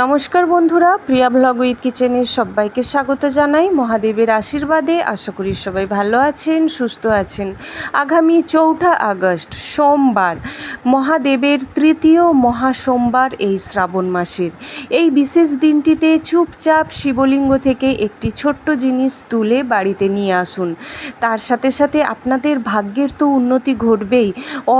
নমস্কার বন্ধুরা, প্রিয়া blog with কিচেনের সবাইকে স্বাগত জানাই। মহাদেবের আশীর্বাদে আশা করি সবাই ভালো আছেন, সুস্থ আছেন। আগামী চৌঠা আগস্ট, সোমবার, মহাদেবের তৃতীয় মহাসোমবার এই শ্রাবণ মাসের। এই বিশেষ দিনটিতে চুপচাপ শিবলিঙ্গ থেকে একটি ছোট্ট জিনিস তুলে বাড়িতে নিয়ে আসুন। তার সাথে সাথে আপনাদের ভাগ্যের তো উন্নতি ঘটবেই।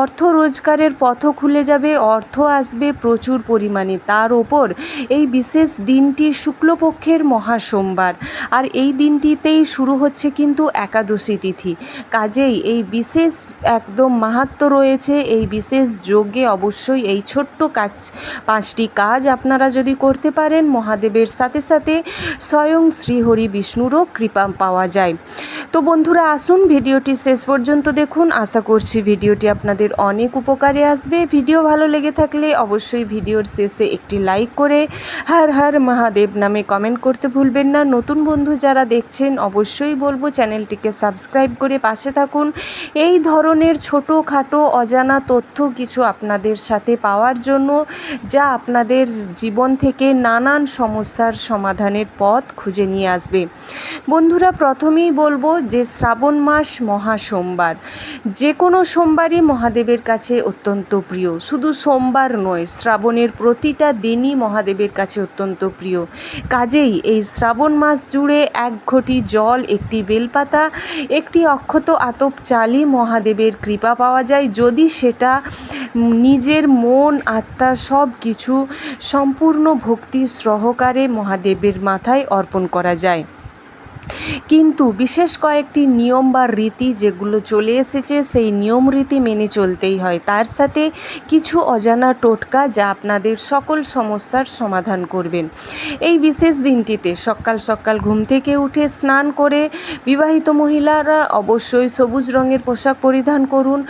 অর্থ রোজগারের পথও খুলে যাবে, অর্থ আসবে প্রচুর পরিমাণে। তার ওপর এই বিশেষ দিনটি শুক্লপক্ষের মহাসোমবার। আর এই দিনটিতেই শুরু হচ্ছে কিন্তু একাদশী তিথি। কাজেই এই বিশেষ একদম মাহাত্ম রয়েছে, এই বিশেষ যজ্ঞে অবশ্যই এই ছোট্ট কাজ, পাঁচটি কাজ আপনারা যদি করতে পারেন, মহাদেবের সাথে সাথে স্বয়ং শ্রীহরি বিষ্ণুরও কৃপা পাওয়া যায়। তো বন্ধুরা, আসুন ভিডিওটি শেষ পর্যন্ত দেখুন। আশা করছি ভিডিওটি আপনাদের অনেক উপকারে আসবে। ভিডিও ভালো লেগে থাকলে অবশ্যই ভিডিওর শেষে একটি লাইক করে হর হর মহাদেব নামে কমেন্ট করতে ভুলবেন না। নতুন বন্ধু যারা দেখছেন, অবশ্যই বলব চ্যানেলটিকে সাবস্ক্রাইব করে পাশে থাকুন। এই ধরনের ছোটোখাটো অজানা তথ্য কিছু আপনাদের সাথে পাওয়ার জন্য, যা আপনাদের জীবন থেকে নানান সমস্যার সমাধানের পথ খুঁজে নিয়ে আসবে। বন্ধুরা, প্রথমেই বলব যে শ্রাবণ মাস মহা সোমবার। যে কোনো সোমবারই মহাদেবের কাছে অত্যন্ত প্রিয়। শুধু সোমবার নয়, শ্রাবণের প্রতিটা দিনই মহাদেবের কাছে অত্যন্ত প্রিয়। কাজেই এই শ্রাবণ মাস জুড়ে এক ঘটি জল, একটি বেলপাতা, একটি অক্ষত আতপ চালই মহাদেবের কৃপা পাওয়া যায়। যদি সেটা নিজের মন, আত্মা সব কিছু সম্পূর্ণ ভক্তি সহকারে মহাদেবের মাথায় অর্পণ করা যায়। কিন্তু বিশেষ কয়েকটি নিয়ম বা রীতি যেগুলো চলে এসেছে, সেই নিয়ম রীতি মেনে চলতেই হয়। তার সাথে কিছু অজানা টোটকা যা আপনাদের সকল সমস্যার সমাধান করবেন। এই বিশেষ দিনটিতে সকাল সকাল ঘুম থেকে উঠে স্নান করে বিবাহিত মহিলারা অবশ্যই সবুজ রঙের পোশাক পরিধান করুন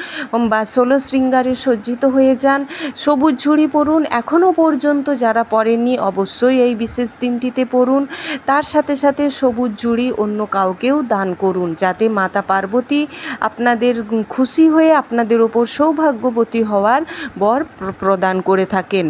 বা ষোলো শৃঙ্গারে সজ্জিত হয়ে যান, সবুজ ঝুড়ি পরুন। এখনও পর্যন্ত যারা পরেননি, অবশ্যই এই বিশেষ দিনটিতে পড়ুন তার সাথে সাথে সবুজ ঝুড়ি অন্য কাউকেও দান করুন যাতে মাতা পার্বতী আপনাদের খুশি হয়ে আপনাদের ওপর সৌভাগ্যবতী হওয়ার বর প্রদান করে থাকেন।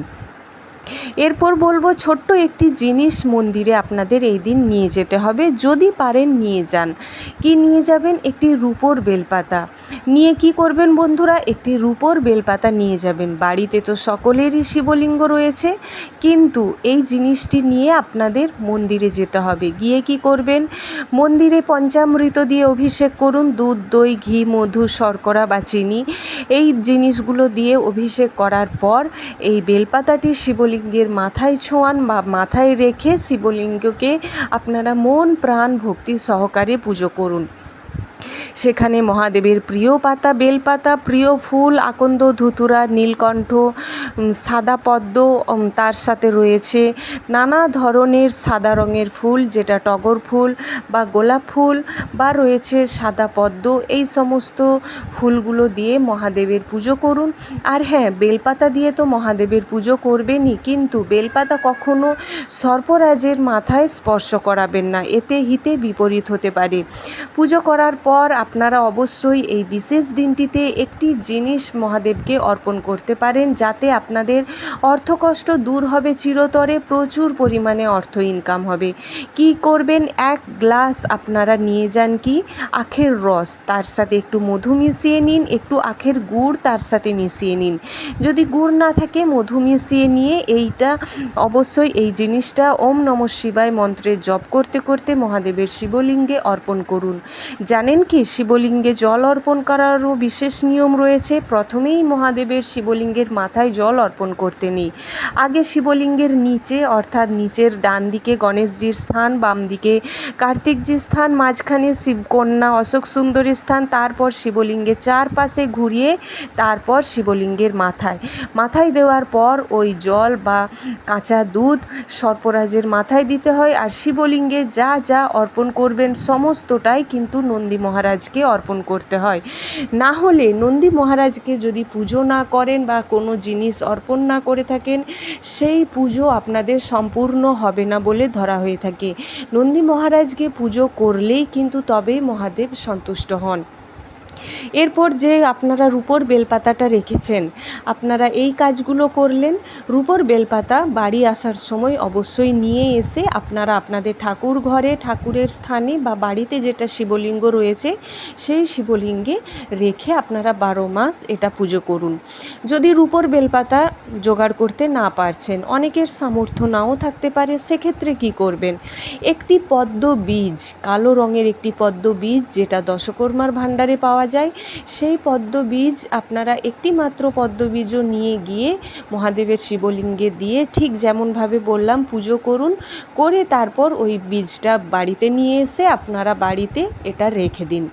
এরপর বলব, ছোট্ট একটি জিনিস মন্দিরে আপনাদের এই দিন নিয়ে যেতে হবে। যদি পারেন নিয়ে যান। কি নিয়ে যাবেন? একটি রূপোর বেলপাতা। নিয়ে কি করবেন বন্ধুরা? একটি রূপোর বেলপাতা নিয়ে যাবেন। বাড়িতে তো সকলেরই শিবলিঙ্গ রয়েছে। কিন্তু এই জিনিসটি নিয়ে আপনাদের মন্দিরে যেতে হবে। গিয়ে কি করবেন? মন্দিরে পঞ্চামৃত দিয়ে অভিষেক করুন। দুধ, দই, ঘি, মধু, শর্করা বা চিনি। এই জিনিসগুলো দিয়ে অভিষেক করার পর এই বেলপাতাটি শিবলিঙ্গের মাথায় ছোঁয়ান বা মাথায় রেখে শিবলিঙ্গকে আপনারা মন প্রাণ ভক্তি সহকারে পুজো করুন। সেখানে মহাদেবের প্রিয় পাতা, বেলপাতা, প্রিয় ফুল, আকন্দ, ধুতুরা, নীলকণ্ঠ সাদা পদ্ম তার সাথে রয়েছে নানা ধরনের সাদা রঙের ফুল, যেটা টগর ফুল বা গোলাপ ফুল বা রয়েছে সাদা পদ্ম। এই সমস্ত ফুলগুলো দিয়ে মহাদেবের পুজো করুন। আর হ্যাঁ বেলপাতা দিয়ে তো মহাদেবের পুজো করবেনই, কিন্তু বেলপাতা কখনো সর্পরাজের মাথায় স্পর্শ করাবেন না, এতে হিতে বিপরীত হতে পারে। পুজো করার পর আপনারা অবশ্যই এই বিশেষ দিনটিতে একটি জিনিস মহাদেবকে অর্পণ করতে পারেন, যাতে আপনাদের অর্থকষ্ট দূর হবে, চিরতরে প্রচুর পরিমাণে অর্থ ইনকাম হবে। কি করবেন? এক গ্লাস আপনারা নিয়ে যান কি? আখের রস, তার সাথে একটু মধু মিশিয়ে নিন, একটু আখের গুড় তার সাথে মিশিয়ে নিন। যদি গুড় না থাকে, মধু মিশিয়ে নিয়ে এইটা, অবশ্যই এই জিনিসটা ওম নম শিবায় মন্ত্রের জপ করতে করতে মহাদেবের শিবলিঙ্গে অর্পণ করুন। জানেন কি? শিবলিঙ্গে জল অর্পণ করারও বিশেষ নিয়ম রয়েছে। প্রথমেই মহাদেবের শিবলিঙ্গের মাথায় জল অর্পণ করতে নেই। আগে শিবলিঙ্গের নিচে, অর্থাৎ নিচের ডান দিকে গণেশজির স্থান, বাম দিকে কার্তিকজির স্থান, মাঝখানে শিবকন্যা অশোক সুন্দরীর স্থান, তারপর শিবলিঙ্গের চারপাশে ঘুরিয়ে তারপর শিবলিঙ্গের মাথায়। মাথায় দেওয়ার পর ওই জল বা কাঁচা দুধ সর্পরাজের মাথায় দিতে হয়। আর শিবলিঙ্গে যা যা অর্পণ করবেন, সমস্তটাই কিন্তু নন্দী মহারাজকে অর্পণ করতে হয়। না হলে নন্দী মহারাজকে যদি পুজো না করেন বা কোনো জিনিস অর্পণ না করে থাকেন, সেই পুজো আপনাদের সম্পূর্ণ হবে না বলে ধরা হয়ে থাকে। নন্দী মহারাজকে পুজো করলেই কিন্তু তবেই মহাদেব সন্তুষ্ট হন। এরপর যে আপনারা রূপোর বেলপাতাটা রেখেছেন, আপনারা এই কাজগুলো করলেন। রূপোর বেলপাতা বাড়ি আসার সময় অবশ্যই নিয়ে এসে আপনারা আপনাদের ঠাকুর ঘরে, ঠাকুরের স্থানে বা বাড়িতে যেটা শিবলিঙ্গ রয়েছে, সেই শিবলিঙ্গে রেখে আপনারা বারো মাস এটা পুজো করুন। যদি রূপোর বেলপাতা জোগাড় করতে না পারছেন, অনেকের সামর্থ্য নাও থাকতে পারে, সেক্ষেত্রে কি করবেন? একটি পদ্ম বীজ, কালো রঙের একটি পদ্ম বীজ যেটা দশকর্মার ভাণ্ডারে পাওয়া যায়। সেই পদ্ম বীজ আপনারা একটি মাত্র নিয়ে গিয়ে মহাদেবের শিবলিঙ্গে দিয়ে ঠিক যেমনভাবে বললাম পুজো করুন, করে তারপর ওই বীজটা বাড়িতে নিয়ে এসে আপনারা বাড়িতে এটা রেখে দিন।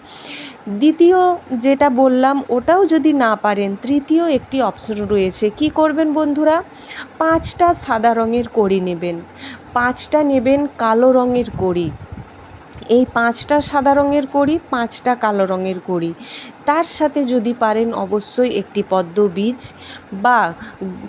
দ্বিতীয় যেটা বললাম, ওটাও যদি না পারেন, তৃতীয় একটি অপশন রয়েছে। কি করবেন বন্ধুরা? পাঁচটা সাদা রঙের কড়ি নেবেন। পাঁচটা নেবেন কালো রঙের কড়ি। এই পাঁচটা সাদা রঙের করি পাঁচটা কালো রঙের কড়ি। তার সাথে যদি পারেন অবশ্যই একটি পদ্ম বীজ বা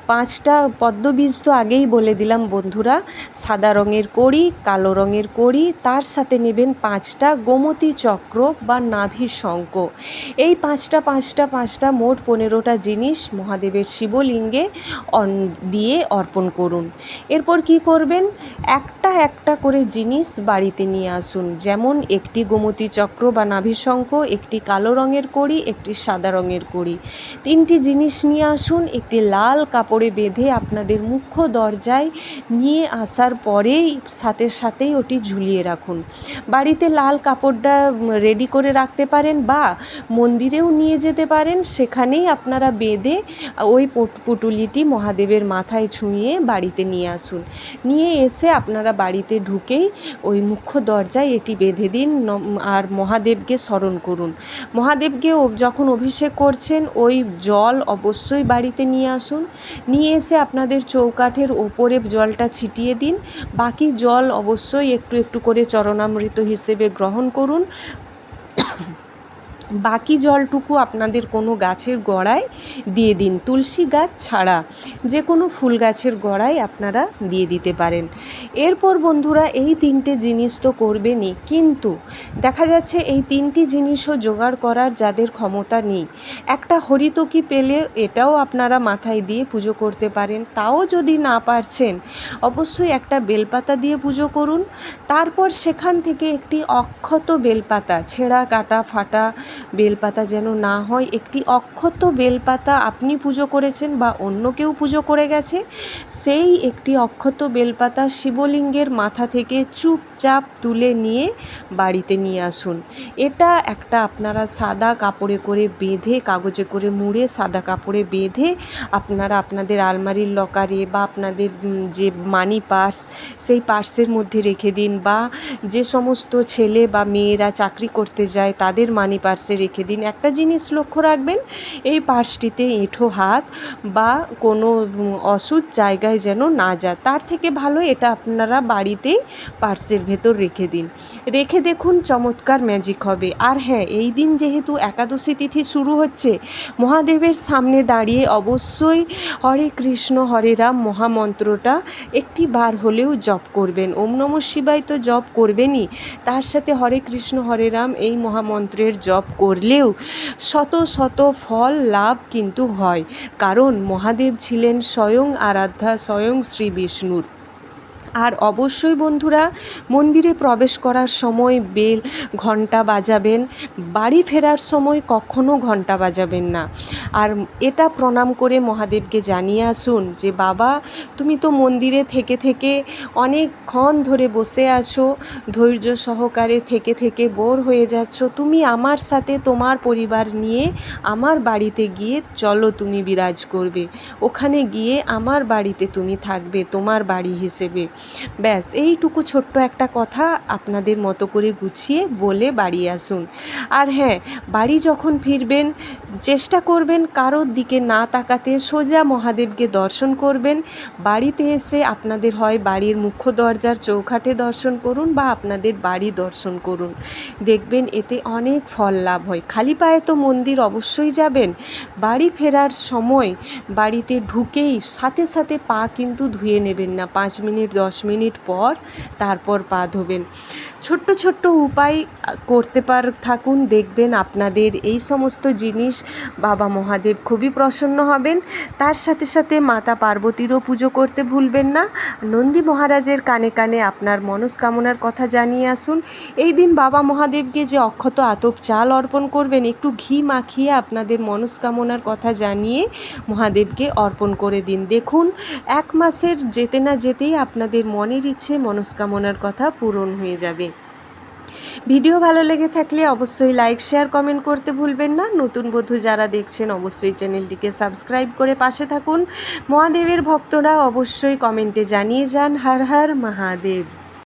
পাঁচটা পদ্ম বীজ তো আগেই বলে দিলাম বন্ধুরা, সাদা রঙের কড়ি, কালো রঙের কড়ি, তার সাথে নেবেন পাঁচটা গোমতী চক্র বা নাভি শঙ্খ। এই পাঁচটা পাঁচটা পাঁচটা মোট পনেরোটা জিনিস মহাদেবের শিবলিঙ্গে অন- দিয়ে অর্পণ করুন। এরপর কি করবেন? একটা একটা করে জিনিস বাড়িতে নিয়ে আসুন। যেমন একটি গোমতী চক্র বা নাভিশঙ্খ একটি কালো রঙের কড়ি একটি সাদা রঙের কড়ি তিনটি জিনিস নিয়ে আসুন, একটি লাল কাপড়ে বেঁধে আপনাদের মুখ্য দরজায় নিয়ে আসার পরেই সাথে সাথেই ওটি ঝুলিয়ে রাখুন। বাড়িতে লাল কাপড়টা রেডি করে রাখতে পারেন বা মন্দিরেও নিয়ে যেতে পারেন। সেখানেই আপনারা বেঁধে ওই পুট- পুটুলিটি মহাদেবের মাথায় ছুঁয়ে বাড়িতে নিয়ে আসুন। নিয়ে এসে আপনারা বাড়িতে ঢুকেই ওই মুখ্য দরজায় এটি বেঁধে দিন আর মহাদেবকে স্মরণ করুন। মহাদেবকে যখন অভিষেক করছেন, ওই জল অবশ্যই বাড়িতে নিয়ে আসুন। নিয়ে এসে আপনাদের চৌকাঠের ওপরে জলটা ছিটিয়ে দিন। বাকি জল অবশ্যই একটু একটু করে চরণামৃত হিসেবে গ্রহণ করুন। বাকি জলটুকু আপনাদের কোনো গাছের গোড়ায় দিয়ে দিন। তুলসী গাছ ছাড়া যে কোনো ফুল গাছের গোড়ায় আপনারা দিয়ে দিতে পারেন। এরপর বন্ধুরা এই তিনটে জিনিস তো করবেনই, কিন্তু দেখা যাচ্ছে এই তিনটি জিনিসও জোগাড় করার যাদের ক্ষমতা নেই। একটা হরিতকি পেলে এটাও আপনারা মাথায় দিয়ে পুজো করতে পারেন। তাও যদি না পারছেন, অবশ্যই একটা বেলপাতা দিয়ে পুজো করুন। তারপর সেখান থেকে একটি অক্ষত বেলপাতা, ছেঁড়া, কাটা, ফাটা বেলপাতা যেন না হয়, একটি অক্ষত বেলপাতা আপনি পুজো করেছেন বা অন্য কেউ পুজো করে গেছে, সেই একটি অক্ষত বেলপাতা শিবলিঙ্গের মাথা থেকে চুপচাপ তুলে নিয়ে বাড়িতে নিয়ে আসুন। এটা একটা আপনারা সাদা কাপড়ে করে বেঁধে, কাগজে করে মুড়ে, সাদা কাপড়ে বেঁধে আপনারা আপনাদের আলমারির লকারে বা আপনাদের যে মানি পার্স, সেই পার্সের মধ্যে রেখে দিন বা যে সমস্ত ছেলে বা মেয়েরা চাকরি করতে যায় তাদের মানি পার্সে রেখে দিন। একটা জিনিস লক্ষ্য রাখবেন, এই পার্সটিতে এঁঠো হাত বা কোনো অসুখ জায়গায় যেন না যায়। তার থেকে ভালো এটা আপনারা বাড়িতেই পার্সের ভেতর রেখে দিন। রেখে দেখুন চমৎকার ম্যাজিক হবে। আর হ্যাঁ এই দিন যেহেতু একাদশী তিথি শুরু হচ্ছে, মহাদেবের সামনে দাঁড়িয়ে অবশ্যই হরে কৃষ্ণ, হরে রাম মহামন্ত্রটা একটি বার হলেও জপ করবেন। ওম নম শিবায় তো জপ করবেনই। তার সাথে হরে কৃষ্ণ, হরে রাম এই মহামন্ত্রের জপ করলেও শত শত ফল লাভ কিন্তু হয়। কারণ মহাদেব ছিলেন স্বয়ং আরাধ্যা, স্বয়ং শ্রী বিষ্ণুর। আর অবশ্যই বন্ধুরা, মন্দিরে প্রবেশ করার সময় বেল ঘণ্টা বাজাবেন। বাড়ি ফেরার সময় কখনো ঘণ্টা বাজাবেন না। আর এটা প্রণাম করে মহাদেবকে জানিয়ে আসুন যে, বাবা, তুমি তো মন্দিরে থেকে থেকে অনেকক্ষণ ধরে বসে আছো, ধৈর্য সহকারে থেকে থেকে বোর হয়ে যাচ্ছ। তুমি আমার সাথে তোমার পরিবার নিয়ে আমার বাড়িতে গিয়ে চলো, তুমি বিরাজ করবে। ওখানে গিয়ে আমার বাড়িতে তুমি থাকবে, তোমার বাড়ি হিসেবে। ব্যাস, এইটুকু ছোট্ট একটা কথা আপনাদের মতো করে গুছিয়ে বলে বাড়ি আসুন। আর হ্যাঁ বাড়ি যখন ফিরবেন, চেষ্টা করবেন কারোর দিকে না তাকাতে, সোজা মহাদেবকে দর্শন করবেন। বাড়িতে এসে আপনাদের হয় বাড়ির মুখ্য দরজার চৌখাটে দর্শন করুন বা আপনাদের বাড়ি দর্শন করুন। দেখবেন এতে অনেক ফল লাভ হয়। খালি পায়ে তো মন্দির অবশ্যই যাবেন। বাড়ি ফেরার সময় বাড়িতে ঢুকেই সাথে সাথে পা কিন্তু ধুয়ে নেবেন না। পাঁচ মিনিট, দশ দশ মিনিট পর তারপর পা ধোবেন। ছোট্ট ছোট্ট উপায় করতে পার, থাকুন, দেখবেন আপনাদের এই সমস্ত জিনিস বাবা মহাদেব খুবই প্রসন্ন হবেন। তার সাথে সাথে মাতা পার্বতীরও পুজো করতে ভুলবেন না। নন্দী মহারাজের কানে কানে আপনার মনস্কামনার কথা জানিয়ে আসুন। এই দিন বাবা মহাদেবকে যে অক্ষত আতপ চাল অর্পণ করবেন, একটু ঘি মাখিয়ে আপনাদের মনস্কামনার কথা জানিয়ে মহাদেবকে অর্পণ করে দিন। দেখুন, এক মাসের যেতে না যেতেই আপনাদের মনের ইচ্ছে, মনস্কামনার কথা পূরণ হয়ে যাবে। ভিডিও ভালো লেগে থাকলে অবশ্যই লাইক, শেয়ার, কমেন্ট করতে ভুলবেন না। নতুন বধূ যারা দেখছেন, অবশ্যই চ্যানেলটিকে সাবস্ক্রাইব করে পাশে থাকুন। মহাদেবের ভক্তরা অবশ্যই কমেন্টে জানিয়ে যান। হর হর মহাদেব।